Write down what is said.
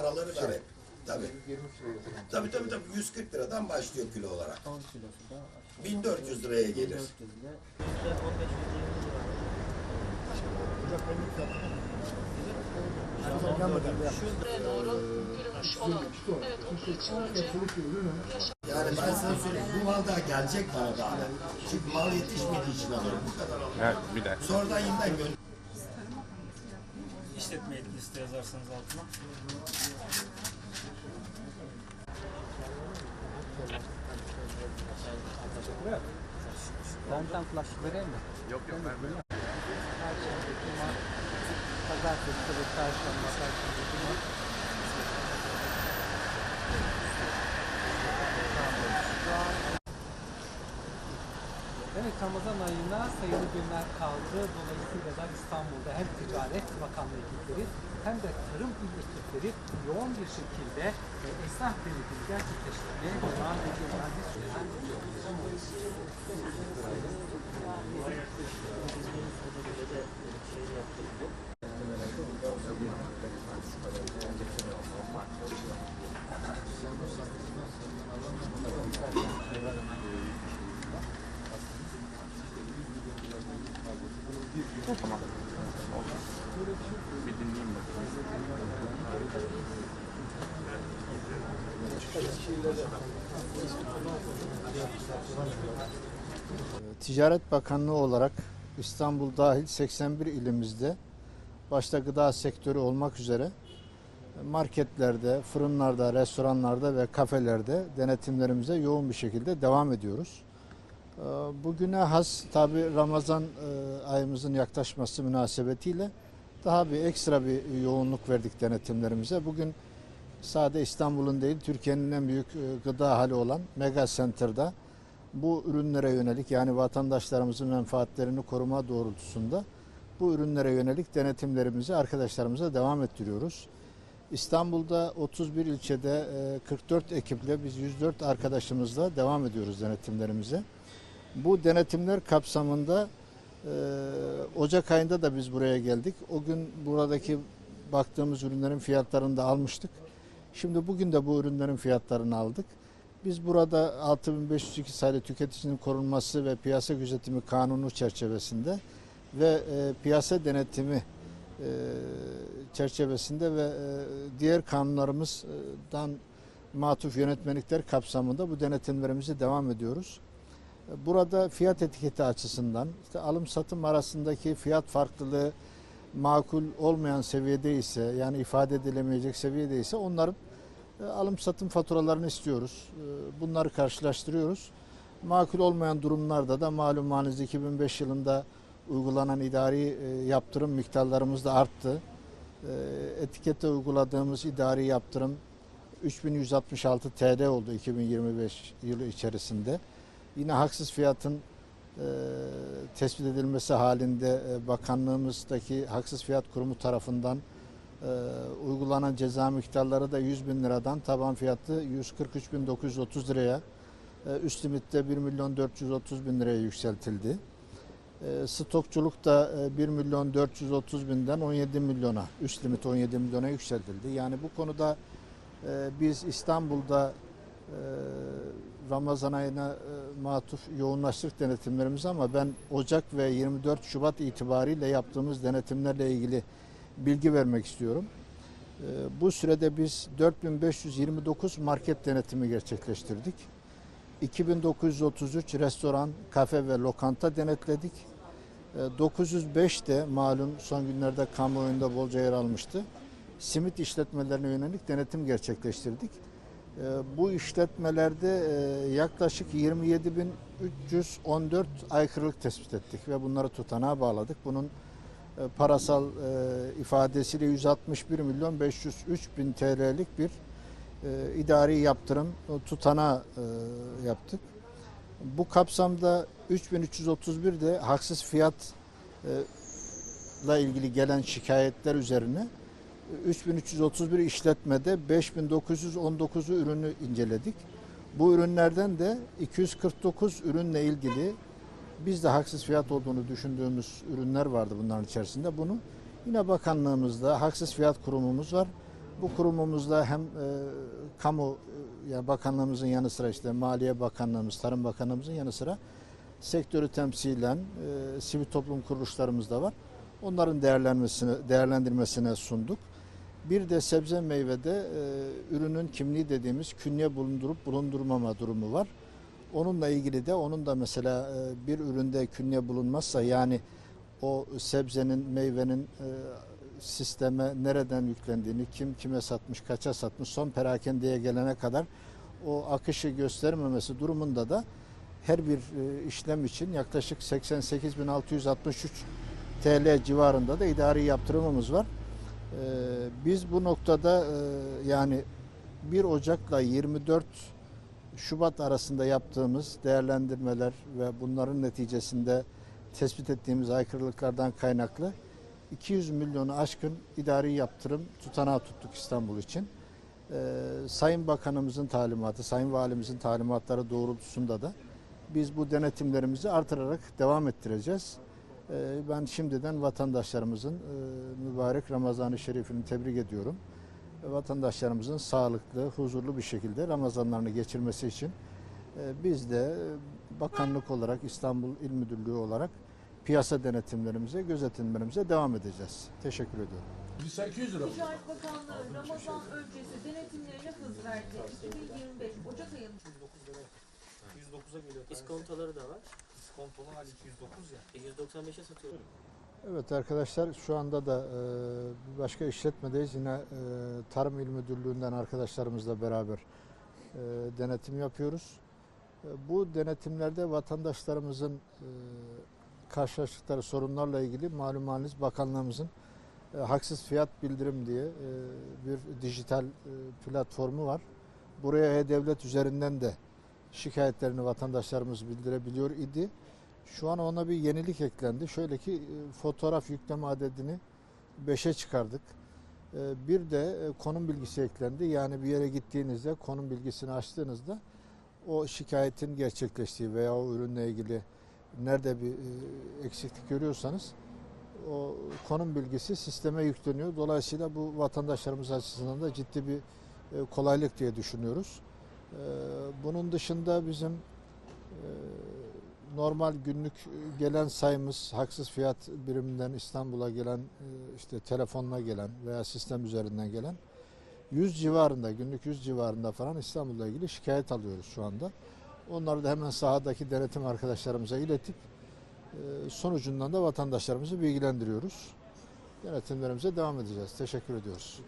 Paraları var hep. Tabii. Tabii tabii tabii 140 liradan başlıyor kilo olarak. 10 kilosu da aşağı 1400 liraya gelir. 1400 ile Şuraya doğru yürümüş olalım. Evet, onun için önce Yani ben sana söyleyeyim bu mal daha gelecek bana daha. Çünkü mal yetişmediği için alıyorum bu kadar alıyorum. Evet, bir de. Sonradan yeniden gönder. İşletme yetkisi de yazarsanız altına. Benden flash vereyim mi? Yok yok ben böyle. Perşembe, Cuma, Pazartesi, Çarşamba, Perşembe, Cuma. Şu an Evet Ramazan ayına sayılı günler kaldı. Dolayısıyla da İstanbul'da hem Ticaret Bakanlığı ekipleri hem de Tarım İl ekipleri yoğun bir şekilde e, esnaf denetimi gerçekleştirmeye devam ediyorlar. Biz Bir dinleyeyim. Ticaret Bakanlığı olarak İstanbul dahil 81 ilimizde başta gıda sektörü olmak üzere marketlerde, fırınlarda, restoranlarda ve kafelerde denetimlerimize yoğun bir şekilde devam ediyoruz. Ee, Bugüne has tabi Ramazan e, ayımızın yaklaşması münasebetiyle daha bir ekstra bir yoğunluk verdik denetimlerimize. Bugün sade İstanbul'un değil Türkiye'nin en büyük e, gıda hali olan Mega Center'da bu ürünlere yönelik yani vatandaşlarımızın menfaatlerini koruma doğrultusunda bu ürünlere yönelik denetimlerimizi arkadaşlarımıza devam ettiriyoruz. İstanbul'da 31 ilçede e, 44 ekiple biz 104 arkadaşımızla devam ediyoruz denetimlerimize. Bu denetimler kapsamında e, Ocak ayında da biz buraya geldik. O gün buradaki baktığımız ürünlerin fiyatlarını da almıştık. Şimdi bugün de bu ürünlerin fiyatlarını aldık. Biz burada 6502 sayılı tüketicinin korunması ve piyasa gözetimi kanunu çerçevesinde ve e, piyasa denetimi e, çerçevesinde ve e, diğer kanunlarımızdan matuf yönetmelikler kapsamında bu denetimlerimizi devam ediyoruz. Burada fiyat etiketi açısından işte alım satım arasındaki fiyat farklılığı makul olmayan seviyede ise yani ifade edilemeyecek seviyede ise onların e, alım satım faturalarını istiyoruz. E, Bunları karşılaştırıyoruz. Makul olmayan durumlarda da malumunuz 2005 yılında uygulanan idari e, yaptırım miktarlarımız da arttı. E, Etikete uyguladığımız idari yaptırım 3166 TL oldu 2025 yılı içerisinde. Yine haksız fiyatın e, tespit edilmesi halinde e, bakanlığımızdaki haksız fiyat kurumu tarafından e, uygulanan ceza miktarları da 100 bin liradan taban fiyatı 143.930 liraya e, üst limitte 1 milyon 430 bin liraya yükseltildi. E, stokçuluk da e, 1 milyon 430 binden 17 milyona üst limit 17 milyona yükseltildi. Yani bu konuda e, biz İstanbul'da e, Ramazan ayına e, matuf yoğunlaştık denetimlerimizi ama ben Ocak ve 24 Şubat itibariyle yaptığımız denetimlerle ilgili bilgi vermek istiyorum. E, Bu sürede biz 4529 market denetimi gerçekleştirdik. 2933 restoran, kafe ve lokanta denetledik. E, 905 de malum son günlerde kamuoyunda bolca yer almıştı. Simit işletmelerine yönelik denetim gerçekleştirdik. E, Bu işletmelerde e, yaklaşık 27.314 aykırılık tespit ettik ve bunları tutanağa bağladık. Bunun e, parasal e, ifadesiyle 161 milyon 503 bin TL'lik bir idari yaptırım tutanağı e, yaptık. Bu kapsamda 3331 de haksız fiyat ile ilgili gelen şikayetler üzerine 3331 işletmede 5919'u ürünü inceledik. Bu ürünlerden de 249 ürünle ilgili biz de haksız fiyat olduğunu düşündüğümüz ürünler vardı bunların içerisinde. Bunu yine bakanlığımızda haksız fiyat kurumumuz var. Bu kurumumuzda hem e, kamu e, yani bakanlığımızın yanı sıra işte Maliye Bakanlığımız, Tarım Bakanlığımızın yanı sıra sektörü temsilen e, sivil toplum kuruluşlarımız da var. Onların değerlenmesine, değerlendirmesine sunduk. Bir de sebze meyvede e, ürünün kimliği dediğimiz künye bulundurup bulundurmama durumu var. Onunla ilgili de onun da mesela e, bir üründe künye bulunmazsa yani o sebzenin, meyvenin e, sisteme nereden yüklendiğini, kim kime satmış, kaça satmış, son perakendeye gelene kadar o akışı göstermemesi durumunda da her bir e, işlem için yaklaşık 88.663 TL civarında da idari yaptırımımız var. E, Biz bu noktada e, yani 1 Ocak'la 24 Şubat arasında yaptığımız değerlendirmeler ve bunların neticesinde tespit ettiğimiz aykırılıklardan kaynaklı 200 milyonu aşkın idari yaptırım tutanağı tuttuk İstanbul için. Ee, Sayın Bakanımızın talimatı, Sayın Valimizin talimatları doğrultusunda da biz bu denetimlerimizi artırarak devam ettireceğiz. Ee, ben şimdiden vatandaşlarımızın e, mübarek Ramazan-ı Şerif'ini tebrik ediyorum. Vatandaşlarımızın sağlıklı, huzurlu bir şekilde Ramazanlarını geçirmesi için e, biz de e, bakanlık olarak İstanbul İl Müdürlüğü olarak piyasa denetimlerimize, gözetimlerimize devam edeceğiz. Teşekkür ediyorum. 800 lira. Ticaret Bakanlığı Ramazan öncesi denetimlerine hız verdi. 2025 Ocak ayında 109'a geliyor. İskontoları da var. Kontolu hali 209 ya. E, 195'e satıyor. Evet arkadaşlar şu anda da e, başka işletmedeyiz. Yine e, Tarım İl Müdürlüğü'nden arkadaşlarımızla beraber e, denetim yapıyoruz. E, bu denetimlerde vatandaşlarımızın e, karşılaştıkları sorunlarla ilgili malum haliniz bakanlığımızın e, haksız fiyat bildirim diye e, bir dijital e, platformu var. Buraya E-Devlet üzerinden de şikayetlerini vatandaşlarımız bildirebiliyor idi. Şu an ona bir yenilik eklendi. Şöyle ki e, fotoğraf yükleme adedini 5'e çıkardık. E, Bir de e, konum bilgisi eklendi. Yani bir yere gittiğinizde konum bilgisini açtığınızda o şikayetin gerçekleştiği veya o ürünle ilgili nerede bir eksiklik görüyorsanız o konum bilgisi sisteme yükleniyor. Dolayısıyla bu vatandaşlarımız açısından da ciddi bir kolaylık diye düşünüyoruz. E, Bunun dışında bizim e, normal günlük gelen sayımız haksız fiyat biriminden İstanbul'a gelen e, işte telefonla gelen veya sistem üzerinden gelen 100 civarında günlük 100 civarında falan İstanbul'la ilgili şikayet alıyoruz şu anda. Onları da hemen sahadaki denetim arkadaşlarımıza iletip e, sonucundan da vatandaşlarımızı bilgilendiriyoruz. Denetimlerimize devam edeceğiz. Teşekkür ediyoruz.